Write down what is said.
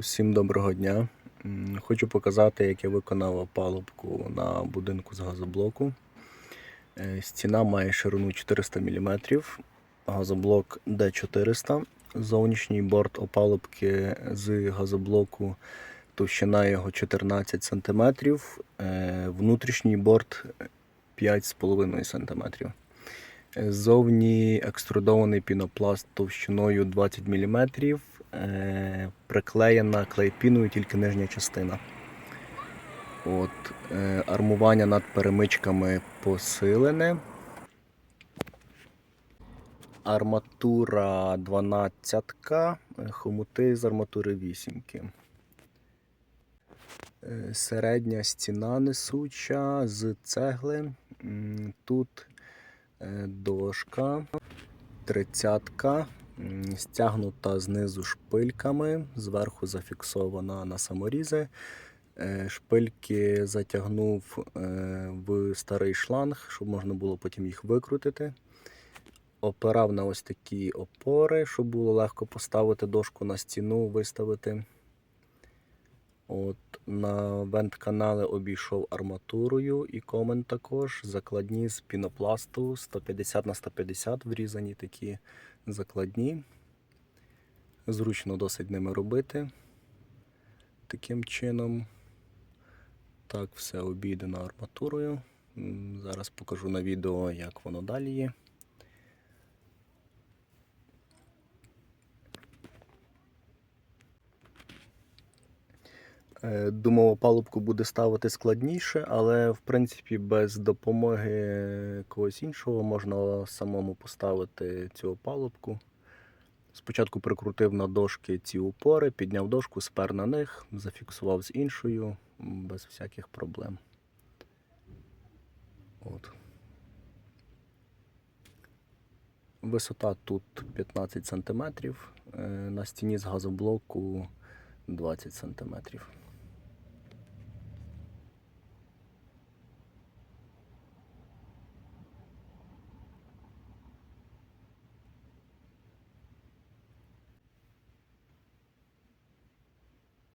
Всім доброго дня. Хочу показати, як я виконав опалубку на будинку з газоблоку. Е, Стіна має ширину 400 мм, газоблок D400. Зовнішній борт опалубки з газоблоку товщина його 14 см, е, внутрішній борт 5,5 см. Ззовні екструдований пінопласт товщиною 20 мм, приклеєна клейпіною тільки нижня частина. От, е, армування над перемичками посилене. Арматура 12, хомути з арматури 8. Е, Середня стіна несуча з цегли. Тут е, дошка, тридцятка, стягнута знизу шпильками, зверху зафіксована на саморізи. Е, Шпильки затягнув е, в старий шланг, щоб можна було потім їх викрутити. Опирав на ось такі опори, щоб було легко поставити дошку на стіну, виставити. От, на вент-канали обійшов арматурою і комен також. Закладні з пінопласту 150 на 150 врізані такі закладні. Зручно досить ними робити. Таким чином. Так, все обійдено арматурою. Зараз покажу на відео, як воно далі є. Думав, палубку буде ставити складніше, але в принципі без допомоги когось іншого можна самому поставити цю опалубку. Спочатку прикрутив на дошки ці упори, підняв дошку, спер на них, зафіксував з іншою без всяких проблем. От. Висота тут 15 см, на стіні з газоблоку 20 см.